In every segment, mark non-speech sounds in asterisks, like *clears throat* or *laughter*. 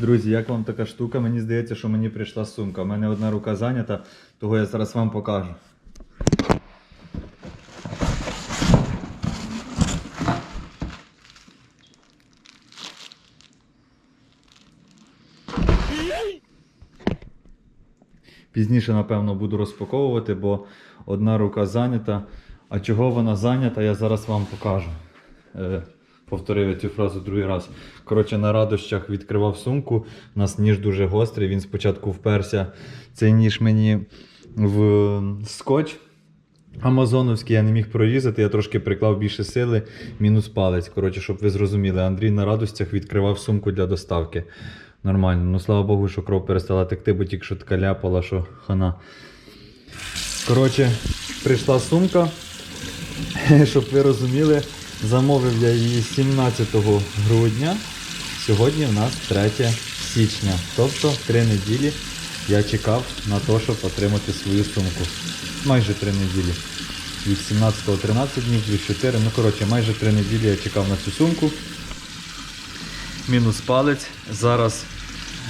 Друзі, як вам така штука? Мені здається, що мені прийшла сумка. У мене одна рука зайнята, того я зараз вам покажу. Пізніше, напевно, буду розпаковувати, бо одна рука зайнята. А чого вона зайнята, я зараз вам покажу. Повторив я цю фразу другий раз. Коротше, на радощах відкривав сумку. У нас ніж дуже гострий. Він спочатку вперся цей ніж мені в скотч. Амазоновський я не міг прорізати, я трошки приклав більше сили, мінус палець. Коротше, щоб ви зрозуміли, Андрій на радостях відкривав сумку для доставки. Нормально. Ну слава Богу, що кров перестала текти, бо тільки що така ляпала, що хана. Коротше, прийшла сумка. *laughs* Щоб ви розуміли, замовив я її 17 грудня. Сьогодні в нас 3 січня. Тобто 3 неділі я чекав на те, щоб отримати свою сумку. Майже 3 неділі. Від 17 13 днів, плюс 4. Ну, коротше, майже 3 неділі я чекав на цю сумку. Мінус палець. Зараз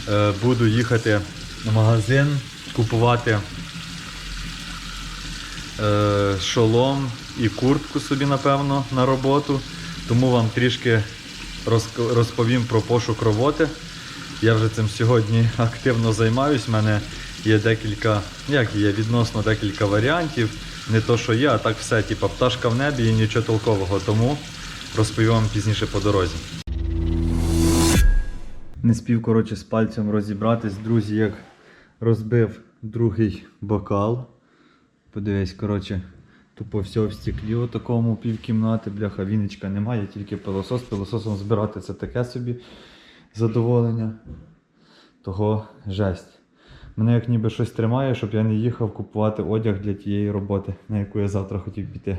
е, буду їхати в магазин, купувати е, шолом і куртку собі, напевно, на роботу. Тому вам трішки розповім про пошук роботи. Я вже цим сьогодні *laughs* активно займаюсь. У мене є декілька, як є, відносно декілька варіантів. Не то, що є, а так все, типа пташка в небі і нічого толкового. Тому розповім вам пізніше по дорозі. Не спів, коротше, з пальцем розібратись, друзі, як розбив другий бокал. Подивись, коротше, тупо все в стеклі у такому півкімнати, бляха, віночка немає, тільки пилосос. Пилососом збирати це таке собі задоволення. Того жесть. Мене як ніби щось тримає, щоб я не їхав купувати одяг для тієї роботи, на яку я завтра хотів піти.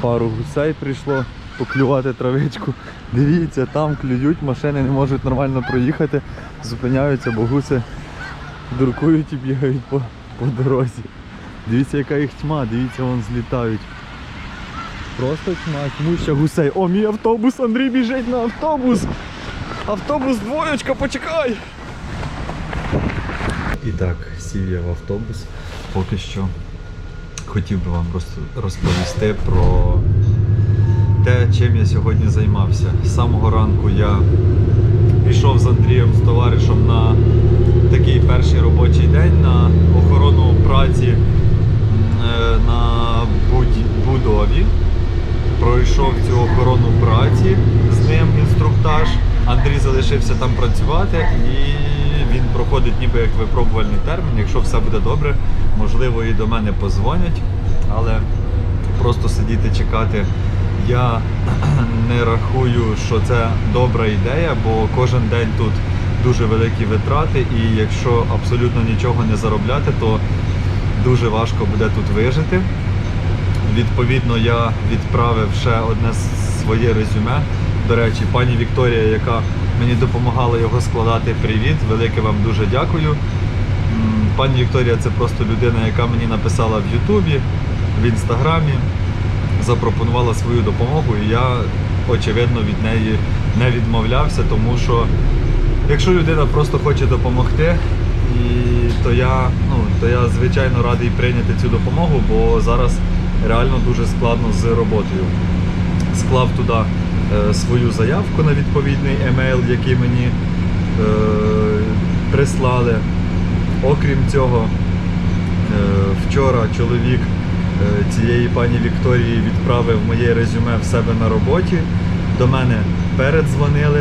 Пару гусей прийшло поклювати травичку. Дивіться, там клюють, машини не можуть нормально проїхати, зупиняються, бо гуси дуркують і бігають по, по дорозі. Дивіться, яка їх тьма, дивіться, вон злітають. Просто тьма, тьмуща гусей. О, мій автобус, Андрій біжить на автобус! Автобус двоєчка, почекай! І так, сів я в автобус. Поки що хотів би вам розповісти про те, чим я сьогодні займався. З самого ранку я пішов з Андрієм, з товаришем на такий перший робочий день на охорону праці на будові. Пройшов цю охорону праці з ним інструктаж. Андрій залишився там працювати і він проходить ніби як випробувальний термін. Якщо все буде добре, можливо і до мене позвонять, але просто сидіти чекати. Я *clears throat* не рахую, що це добра ідея, бо кожен день тут дуже великі витрати, і якщо абсолютно нічого не заробляти, то дуже важко буде тут вижити. Відповідно, я відправив ще одне своє резюме. До речі, пані Вікторія, яка мені допомагала його складати, привіт. Велике вам дуже дякую. Пані Вікторія це просто людина, яка мені написала в Ютубі, в інстаграмі, запропонувала свою допомогу, і я, очевидно, від неї не відмовлявся, тому що якщо людина просто хоче допомогти, і, то, я, ну, то я звичайно радий прийняти цю допомогу, бо зараз реально дуже складно з роботою. Склав туди е, свою заявку на відповідний емейл, який мені е, прислали. Окрім цього, е, вчора чоловік е, цієї пані Вікторії відправив моє резюме в себе на роботі. До мене передзвонили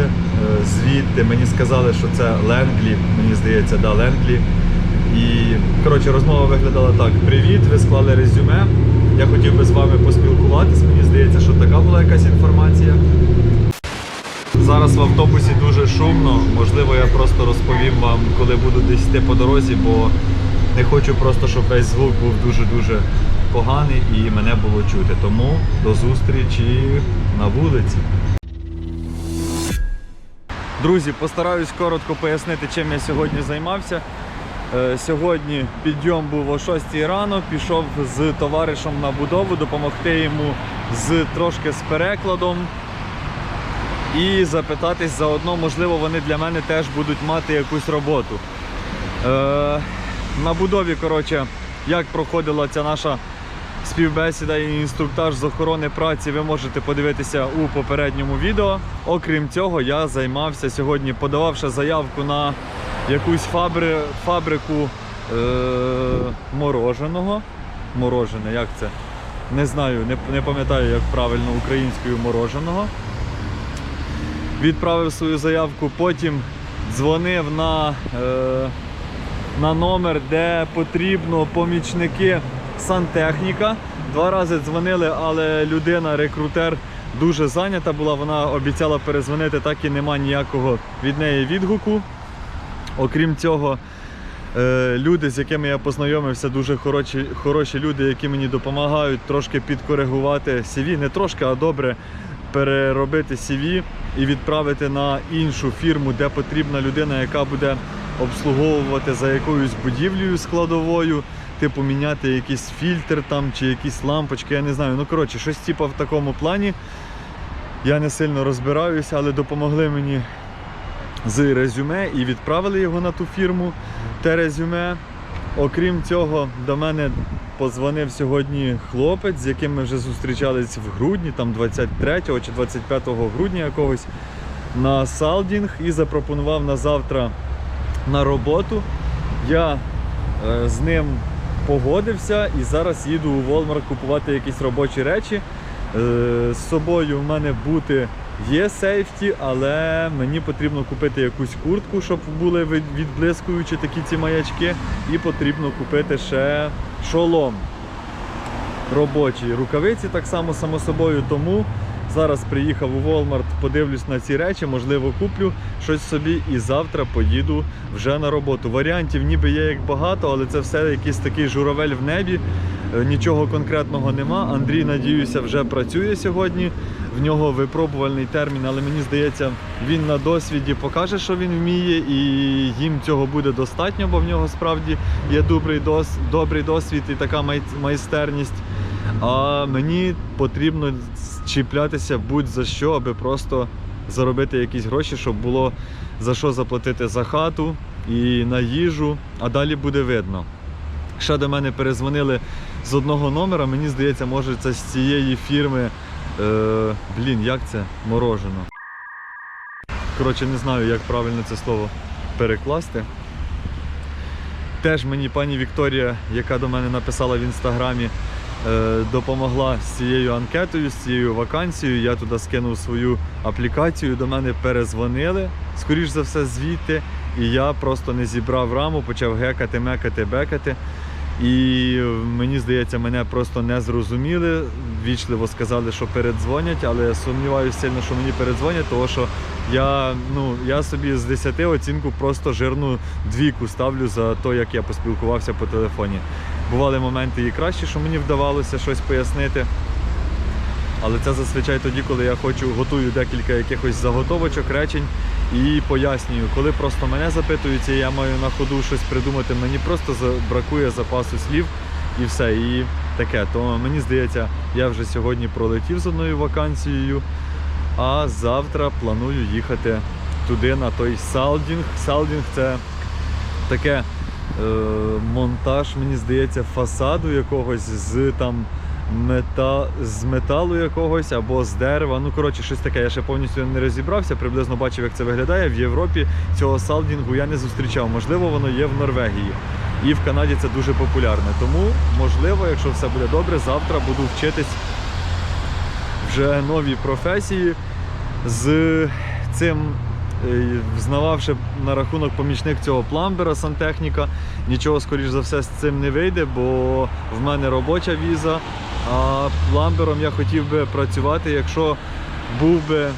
звідти. Мені сказали, що це Ленглі. Мені здається, да, Ленглі. І коротше, розмова виглядала так: Привіт, ви склали резюме. Я хотів би з вами поспілкуватись. Мені здається, що така була якась інформація. Зараз в автобусі дуже шумно. Можливо, я просто розповім вам, коли буду десь йти по дорозі, бо не хочу просто, щоб весь звук був дуже-дуже поганий і мене було чути. Тому до зустрічі на вулиці. Друзі, постараюсь коротко пояснити, чим я сьогодні займався. Е, Сьогодні підйом був о 6 рано, пішов з товаришем на будову, допомогти йому з трошки з перекладом. і запитатись заодно, можливо, вони для мене теж будуть мати якусь роботу. Е, на будові, коротше, як проходила ця наша співбесіда і інструктаж з охорони праці, ви можете подивитися у попередньому відео. Окрім цього, я займався сьогодні, подававши заявку на якусь фабри, фабрику е, мороженого. Морожене, як це? Не знаю, не, не пам'ятаю, як правильно українською мороженого. Відправив свою заявку, потім дзвонив на, е, на номер, де потрібно помічники сантехніка. Два рази дзвонили, але людина, рекрутер, дуже зайнята була. Вона обіцяла перезвонити, так і нема ніякого від неї відгуку. Окрім цього, е, люди, з якими я познайомився, дуже хороші, хороші люди, які мені допомагають трошки підкоригувати CV, не трошки, а добре переробити CV і відправити на іншу фірму, де потрібна людина, яка буде обслуговувати за якоюсь будівлею складовою, типу міняти якийсь фільтр там чи якісь лампочки, я не знаю. Ну коротше, щось типу в такому плані. Я не сильно розбираюся, але допомогли мені з резюме і відправили його на ту фірму. Те резюме. Окрім цього, до мене позвонив сьогодні хлопець, з яким ми вже зустрічались в грудні, там 23 чи 25 грудня якогось на салдінг і запропонував на завтра на роботу. Я е, з ним погодився і зараз їду у Walmart купувати якісь робочі речі. Е, з собою в мене бути є сейфті, але мені потрібно купити якусь куртку, щоб були відблискуючі такі ці маячки, і потрібно купити ще шолом робочий. Рукавиці так само само собою. Тому зараз приїхав у Walmart, подивлюсь на ці речі, можливо, куплю щось собі і завтра поїду вже на роботу. Варіантів ніби є як багато, але це все якийсь такий журавель в небі. Е, Нічого конкретного нема. Андрій, надіюся, вже працює сьогодні. В нього випробувальний термін, але мені здається, він на досвіді покаже, що він вміє, і їм цього буде достатньо, бо в нього справді є добрий, дос, добрий досвід і така май- майстерність. А мені потрібно чіплятися будь-за що, аби просто заробити якісь гроші, щоб було за що заплатити за хату і на їжу, а далі буде видно. Ще до мене перезвонили з одного номера, мені здається, може це з цієї фірми. Е, блін, як це? Морожено. Коротше, не знаю, як правильно це слово перекласти. Теж мені пані Вікторія, яка до мене написала в інстаграмі, допомогла з цією анкетою, з цією вакансією. Я туди скинув свою аплікацію, до мене перезвонили, скоріш за все, звідти. І я просто не зібрав раму, почав гекати, мекати, бекати. І мені здається, мене просто не зрозуміли. Вічливо сказали, що передзвонять, але сумніваюся сильно, що мені передзвонять, тому що я, ну, я собі з 10 оцінку просто жирну двійку ставлю за те, як я поспілкувався по телефоні. Бували моменти і краще, що мені вдавалося щось пояснити. Але це зазвичай тоді, коли я хочу, готую декілька якихось заготовочок, речень і пояснюю, коли просто мене запитуються, я маю на ходу щось придумати, мені просто бракує запасу слів і все. І таке. То мені здається, я вже сьогодні пролетів з одною вакансією, а завтра планую їхати туди на той салдінг. Салдінг це таке монтаж, мені здається, фасаду якогось з там мета, з металу якогось або з дерева. Ну, коротше, щось таке. Я ще повністю не розібрався, приблизно бачив, як це виглядає. В Європі цього салдінгу я не зустрічав. Можливо, воно є в Норвегії. І в Канаді це дуже популярне. Тому, можливо, якщо все буде добре, завтра буду вчитись вже нові професії з цим. Е, Взнававши на рахунок помічник цього пламбера сантехніка, нічого скоріш за все з цим не вийде, бо в мене робоча віза. А пламбером я хотів би працювати, якщо був би,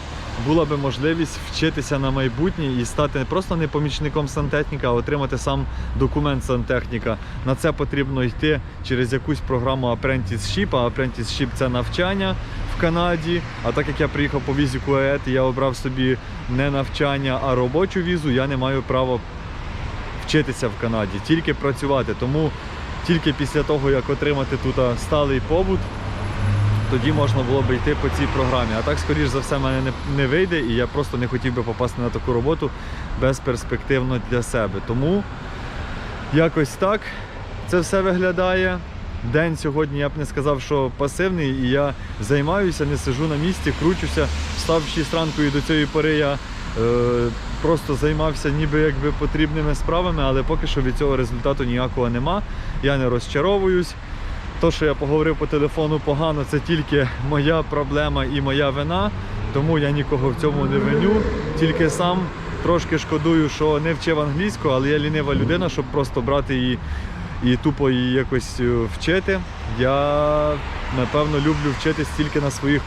була би можливість вчитися на майбутнє і стати не просто не помічником сантехніка, а отримати сам документ сантехніка. На це потрібно йти через якусь програму Apprenticeship, а Apprenticeship – це навчання в Канаді. А так як я приїхав по візі і я обрав собі не навчання, а робочу візу, я не маю права вчитися в Канаді, тільки працювати. Тому тільки після того, як отримати тут сталий побут, тоді можна було б йти по цій програмі. А так, скоріш за все, в мене не, не вийде, і я просто не хотів би попасти на таку роботу безперспективно для себе. Тому якось так це все виглядає. День сьогодні я б не сказав, що пасивний, і я займаюся, не сижу на місці, кручуся. Встав в 6 ранку і до цієї пори я е, просто займався ніби якби потрібними справами, але поки що від цього результату ніякого нема. Я не розчаровуюсь. То, що я поговорив по телефону погано, це тільки моя проблема і моя вина, тому я нікого в цьому не виню. Тільки сам трошки шкодую, що не вчив англійську, але я лінива людина, щоб просто брати її і тупо її якось е, вчити. Я напевно люблю вчитись тільки на своїх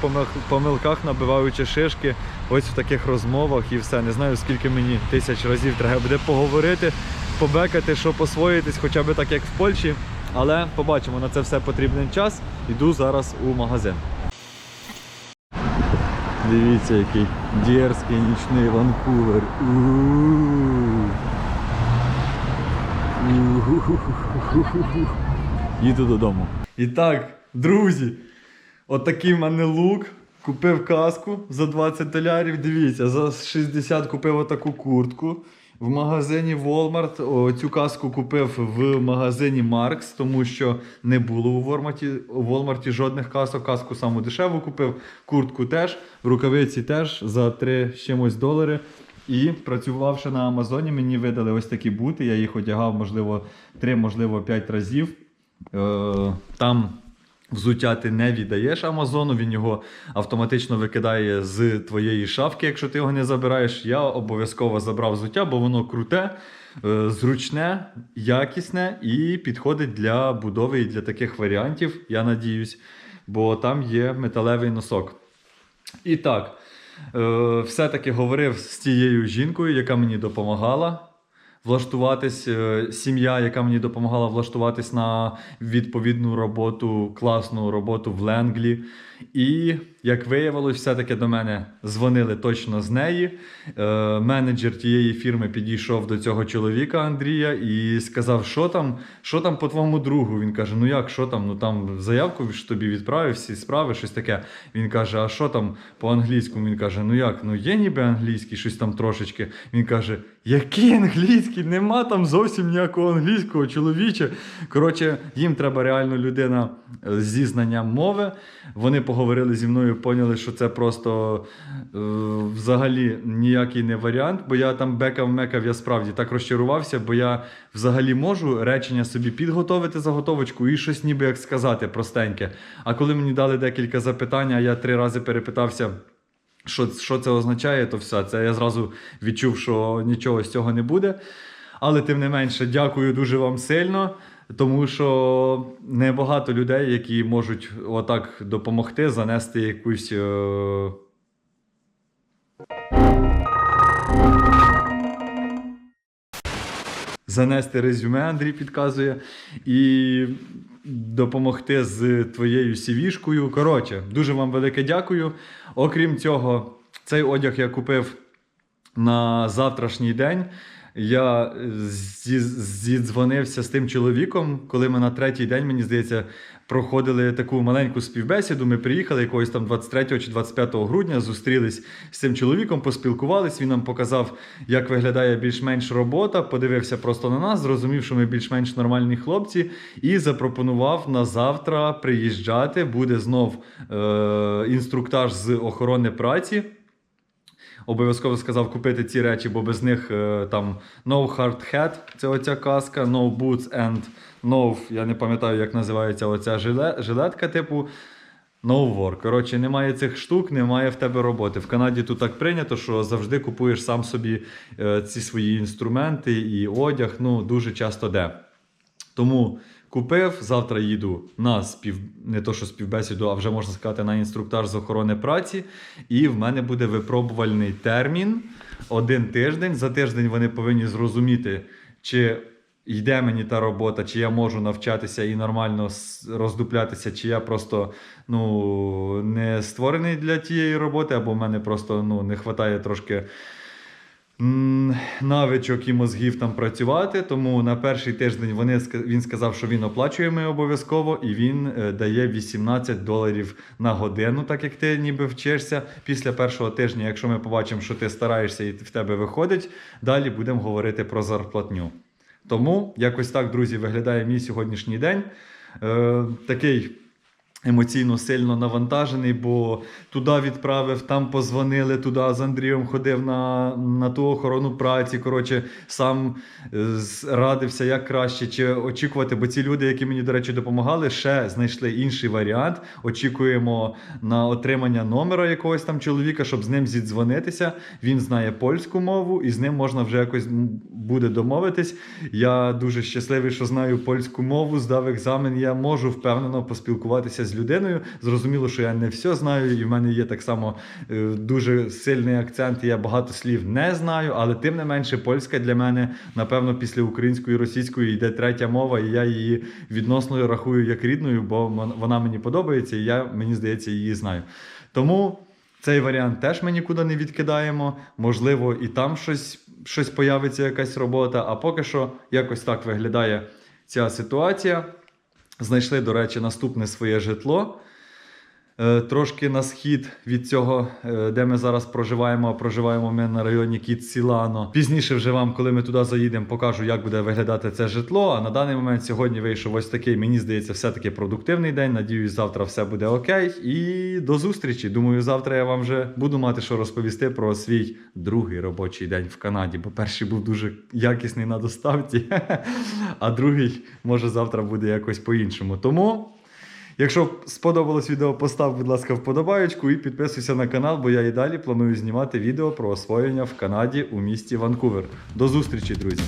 помилках, набиваючи шишки, ось в таких розмовах і все. Не знаю, скільки мені тисяч разів треба буде поговорити, побекати, щоб освоїтись, хоча б так, як в Польщі. Але побачимо, на це все потрібен час. Іду зараз у магазин. Дивіться, який дерзкий нічний Ванкувер. Їду додому. І так, друзі, отакий в мене лук. Купив каску за 20 долярів. Дивіться, за 60 купив отаку куртку. В магазині Walmart О, цю каску купив в магазині Marks, тому що не було у Walmart, у Walmart жодних касок. Каску саму дешеву купив, куртку теж, рукавиці теж за 3 чимось долари. І працювавши на Амазоні, мені видали ось такі бути. Я їх одягав, можливо, 3, можливо, 5 разів. Е, Там взуття ти не віддаєш Амазону, він його автоматично викидає з твоєї шафки, якщо ти його не забираєш. Я обов'язково забрав взуття, бо воно круте, е, зручне, якісне і підходить для будови і для таких варіантів, я надіюсь, бо там є металевий носок. І так, е, все-таки говорив з тією жінкою, яка мені допомагала влаштуватись, е, сім'я, яка мені допомагала влаштуватись на відповідну роботу, класну роботу в Ленглі. І як виявилось, все-таки до мене дзвонили точно з неї. Е, менеджер тієї фірми підійшов до цього чоловіка Андрія і сказав, що там, що там по твоєму другу. Він каже: Ну як, що там? Ну там заявку ж тобі відправив, всі справи, щось таке. Він каже: А що там по англійському? Він каже: Ну як? Ну є ніби англійський, щось там трошечки. Він каже: Який англійський? Нема там зовсім ніякого англійського, чоловіче. Коротше, їм треба реально людина е, зі знанням мови. Вони поговорили зі мною, поняли, що це просто е, взагалі ніякий не варіант, бо я там бекав-мекав, я справді так розчарувався, бо я взагалі можу речення собі підготовити заготовочку і щось ніби як сказати простеньке. А коли мені дали декілька запитань, а я три рази перепитався. Що, що це означає, то все. Це я зразу відчув, що нічого з цього не буде. Але тим не менше, дякую дуже вам сильно, тому що небагато людей, які можуть отак допомогти, занести якусь. Е... Занести резюме, Андрій підказує, і допомогти з твоєю сівішкою. Коротше, дуже вам велике дякую. Окрім цього, цей одяг я купив на завтрашній день. Я зі- зідзвонився з тим чоловіком, коли ми на третій день, мені здається, проходили таку маленьку співбесіду. Ми приїхали якогось там 23 чи 25 грудня, зустрілись з цим чоловіком, поспілкувались. Він нам показав, як виглядає більш-менш робота, подивився просто на нас, зрозумів, що ми більш-менш нормальні хлопці, і запропонував на завтра приїжджати. Буде знов е- інструктаж з охорони праці. Обов'язково сказав купити ці речі, бо без них е, там no hard hat, це оця каска, no boots and no, я не пам'ятаю, як називається оця жилетка, типу no work. Коротше, немає цих штук, немає в тебе роботи. В Канаді тут так прийнято, що завжди купуєш сам собі е, ці свої інструменти і одяг. Ну, дуже часто де. Тому купив, завтра їду на спів... не то що співбесіду, а вже можна сказати на інструктаж з охорони праці. І в мене буде випробувальний термін один тиждень. За тиждень вони повинні зрозуміти, чи йде мені та робота, чи я можу навчатися і нормально роздуплятися, чи я просто ну, не створений для тієї роботи, або в мене просто ну, не вистачає трошки. Навичок і мозгів там працювати. Тому на перший тиждень вони він сказав, що він оплачує ми обов'язково, і він е, дає 18 доларів на годину, так як ти ніби вчишся. Після першого тижня, якщо ми побачимо, що ти стараєшся і в тебе виходить, далі будемо говорити про зарплатню. Тому якось так, друзі, виглядає мій сьогоднішній день. Е, такий емоційно сильно навантажений, бо туди відправив, там позвонили, туди з Андрієм ходив на, на ту охорону праці. Коротше, сам е, радився, як краще чи очікувати. Бо ці люди, які мені, до речі, допомагали, ще знайшли інший варіант. Очікуємо на отримання номера якогось там чоловіка, щоб з ним зідзвонитися. Він знає польську мову, і з ним можна вже якось буде домовитись. Я дуже щасливий, що знаю польську мову, здав екзамен. Я можу впевнено поспілкуватися з людиною. Зрозуміло, що я не все знаю, і в мене є так само е, дуже сильний акцент. і Я багато слів не знаю, але тим не менше, польська для мене, напевно, після української і російської йде третя мова, і я її відносно рахую як рідною, бо вона мені подобається, і я, мені здається, її знаю. Тому. Цей варіант теж ми нікуди не відкидаємо. Можливо, і там щось, щось появиться, якась робота. А поки що якось так виглядає ця ситуація. Знайшли, до речі, наступне своє житло. Е, Трошки на схід від цього, е, де ми зараз проживаємо, а проживаємо ми на районі Кіт Сілано. Пізніше вже вам, коли ми туди заїдемо, покажу, як буде виглядати це житло. А на даний момент сьогодні вийшов ось такий, мені здається, все-таки продуктивний день. Надіюсь, завтра все буде окей. І до зустрічі. Думаю, завтра я вам вже буду мати що розповісти про свій другий робочий день в Канаді, бо перший був дуже якісний на доставці, *laughs* а другий може завтра буде якось по-іншому. Тому. Якщо сподобалось відео, постав, будь ласка, вподобаючку і підписуйся на канал, бо я і далі планую знімати відео про освоєння в Канаді у місті Ванкувер. До зустрічі, друзі!